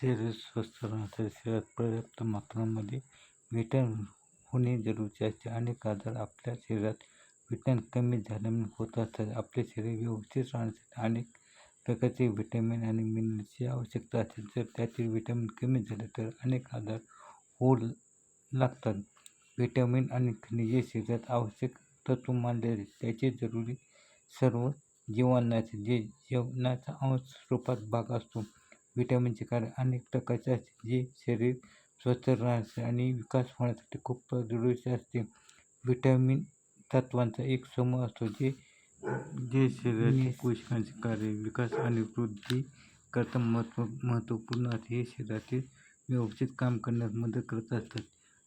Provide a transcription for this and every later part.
शरीर स्वस्थ राहण्यासाठी शरीरात पर्याप्त मात्रामध्ये विटॅमिन होणे जरुरीचे असते अनेक आजार आपल्या शरीरात विटॅमिन कमी झाल्यामुळे होत असतात आपले शरीर व्यवस्थित राहण्यासाठी अनेक प्रकारचे व्हिटॅमिन आणि मिनरलची आवश्यकता असते. जर त्यातील विटॅमिन कमी झाले तर अनेक आजार होऊ लागतात. व्हिटॅमिन आणि खनिजे शरीरात आवश्यक तत्व मानले जाते. त्याचे जरुरी सर्व जीवनाचे जे जेवणाचा अंश रूपात भाग असतो. व्हिटॅमिनचे कार्य अनेक प्रकारचे असते जे शरीर स्वस्थ राहण्यासाठी आणि विकास होण्यासाठी खूप जरुरीचे असते. व्हिटॅमिन तत्वांचा एक समूह असतो जे जे शरीरातील कोशिकांचे कार्य विकास आणि वृद्धी करता महत्त्व महत्त्वपूर्ण असते. हे शरीरातील व्यवस्थित काम करण्यास मदत करत असतात.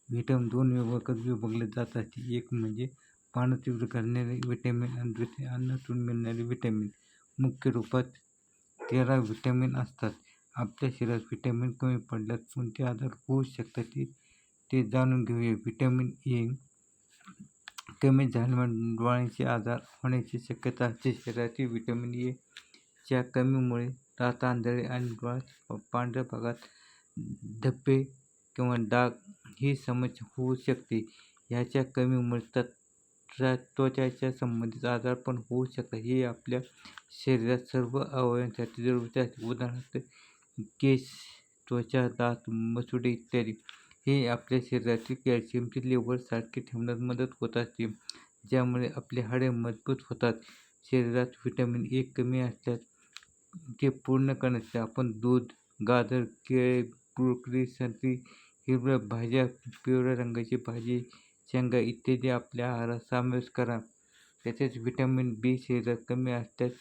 व्हिटॅमिन दोन विभागात विभागले जात असते. एक म्हणजे पानं तीव्र करणारे व्हिटॅमिन आणि दुसरे अन्नातून मिळणारे व्हिटॅमिन मुख्य रूपात तेरा व्हिटॅमिन असतात. आपल्या शरीरात व्हिटॅमिन कमी पडल्यास कोणते आजार होऊ शकतात ते ते जाणून घेऊया. व्हिटॅमिन ए कमी झाल्यामुळे डोळ्यांचे आजार होण्याची शक्यता असते. शरीरातील व्हिटॅमिन ए च्या कमीमुळे रात आंधळे आणि डोळ्यात पांढऱ्या भागात धब्बे किंवा डाग ही समस्या होऊ शकते. ह्याच्या कमीमुळे त्वचाच्या संबंधित आजार पण होऊ शकतात. हे आपल्या शरीरात सर्व अवयवांसाठी जरुरीचे असते उदाहरणार्थ केस त्वचा दात मसुडे इत्यादी हे आपल्या शरीरातील कॅल्शियमचे लेवल सारखे ठेवण्यात मदत होत असते. ज्यामुळे आपले हाडे मजबूत होतात. शरीरात व्हिटॅमिन ए कमी असल्यास ते पूर्ण करण्यासाठी आपण दूध गाजर केळे ब्रोकली संत्री हिरव्या भाज्या पिवळ्या रंगाची भाजी शेंगा इत्यादी आपल्या आहारात समावेश करा. तसेच व्हिटॅमिन बी शरीरात कमी असल्यास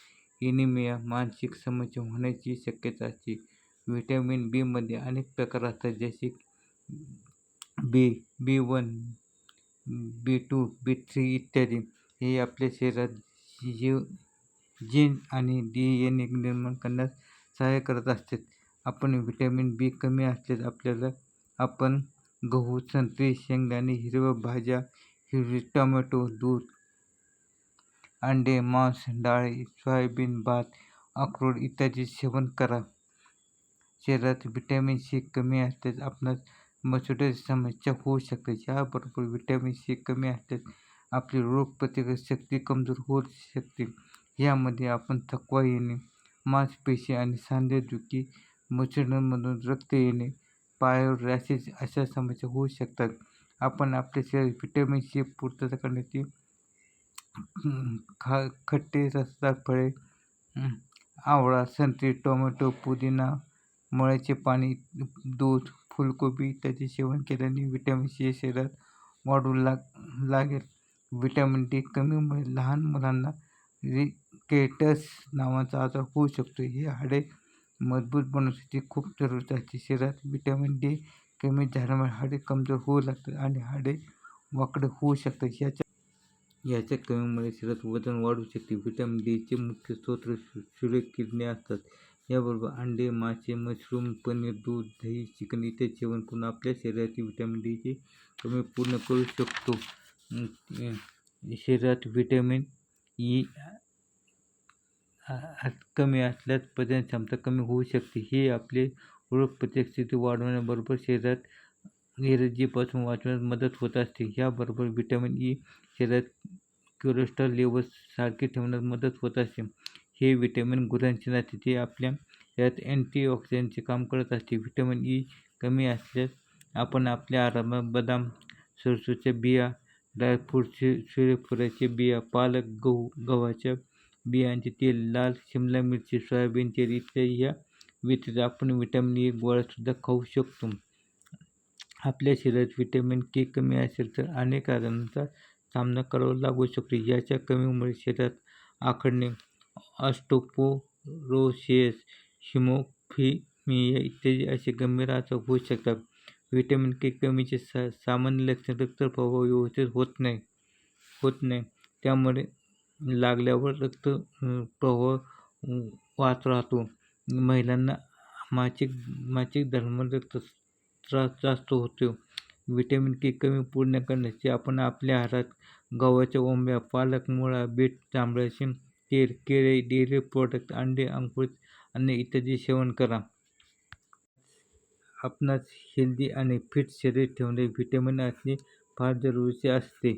एनिमिया मानसिक समस्या होण्याची शक्यता असते. व्हिटॅमिन बीमध्ये अनेक प्रकार असतात जसे B B one B two B three इत्यादी. हे आपल्या शरीरात जीव जीन आणि डी एन ए निर्माण करण्यास सहाय्य करत असतात आपण व्हिटॅमिन बी कमी असल्यास आपल्याला आपण गहू संत्री शेंगदाणे हिरव्या भाज्या हिरवी टोमॅटो दूध अंडे मांस डाळ सोयाबीन भात अक्रोड इत्यादी सेवन करा. शरीरात व्हिटॅमिन सी कमी असल्यास आपणास मसुद्याची समस्या होऊ शकते याबरोबर व्हिटॅमिन सी कमी असल्यास आपली रोगप्रतिकारक शक्ती कमज़ोर होऊ शकते यामध्ये आपण थकवा येणे मांसपेशी आणि सांधेदुखी मसुद्यांमधून रक्त येणे पायावर रॅशेस अशा समस्या होऊ शकतात आपण आपल्या शरीरात व्हिटॅमिन सी पूर्तता करण्याची खा खट्टे रसदार फळे आवळा संत्री, टोमॅटो, पुदिना मळ्याचे पाणी दूध फुलकोबी इत्यादी सेवन केल्याने व्हिटॅमिन सी शरीरात वाढू लाग लागेल. व्हिटॅमिन डी कमीमुळे लहान मुलांना रिकेटस नावाचा आजार होऊ शकतो. हे हाडे मजबूत बनवण्यासाठी खूप जरुरी असते शरीरात व्हिटॅमिन डी कमी झाल्यामुळे हाडे कमजोर होऊ लागतात आणि हाडे वाकडे होऊ शकतात. याच्या याच्या कमीमुळे शरीरात वजन वाढू शकते. व्हिटॅमिन डीचे मुख्य स्रोत सूर्यकिरणे असतात. याबरोबर अंडे मासे मशरूम पनीर दूध दही चिकन इत्यादी सेवन करून आपल्या शरीरातील व्हिटॅमिन डीचे कमी पूर्ण करू शकतो. शरीरात व्हिटॅमिन ई e कमी असल्यास पचन क्षमता कमी होऊ शकते. हे आपले रोगप्रतिकारक वाढवण्याबरोबर शरीरात एलर्जीपासून वाचण्यास मदत होत असते. याबरोबर व्हिटॅमिन ई e शरीरात कोलेस्ट्रॉल लेवल सारखे ठेवण्यास मदत होत असते. हे व्हिटॅमिन गुरांचे राहते ते आपल्या यात अँटीऑक्सिडंटचे काम करत असते. व्हिटॅमिन ई कमी असल्यास आपण आपल्या आरामात बदाम सरसोच्या बिया ड्रायफ्रूटचे सूर्यफुलाचे बिया पालक गहू गव्हाच्या बियांचे तेल लाल शिमला मिरची सोयाबीन तेल इत्यादी ह्या व्यतिरिक्त आपण व्हिटॅमिन ई गोळ्यासुद्धा खाऊ शकतो. आपल्या शरीरात व्हिटॅमिन के कमी असेल तर अनेक आजारांचा सामना करावा लागू शकतो. याच्या कमीमुळे शरीरात आखडणे ऑस्टोपोरोसिस हिमोफिमिया इत्यादी असे गंभीर आजार होऊ शकतात. व्हिटॅमिन के कमीचे सा सामान्य लक्षण रक्तप्रवाह व्यवस्थित होत नाही होत नाही. त्यामुळे लागल्यावर रक्त प्रभाव वाहत राहतो. महिलांना मासिक मासिक धर्म रक्त त्रास जास्त होतो. व्हिटॅमिन के कमी पूर्ण करण्यासाठी आपण आपल्या आहारात गव्हाच्या ओंब्या पालक मुळा बीट जांभळाचे तेल केळे डेअरी प्रोडक्ट अंडे अंकुरित अन्न इत्यादी सेवन करा. आपणास हेल्दी आणि फिट शरीर ठेवणे व्हिटॅमिन असणे फार जरुरीचे असते.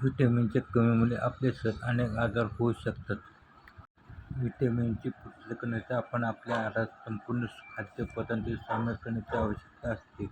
व्हिटॅमिनच्या कमीमुळे आपले सर अनेक आजार होऊ शकतात. व्हिटॅमिनची पूर्तता करण्याचा आपण आपल्या आहारात संपूर्ण खाद्यपदार्थ सामील करण्याची आवश्यकता असते.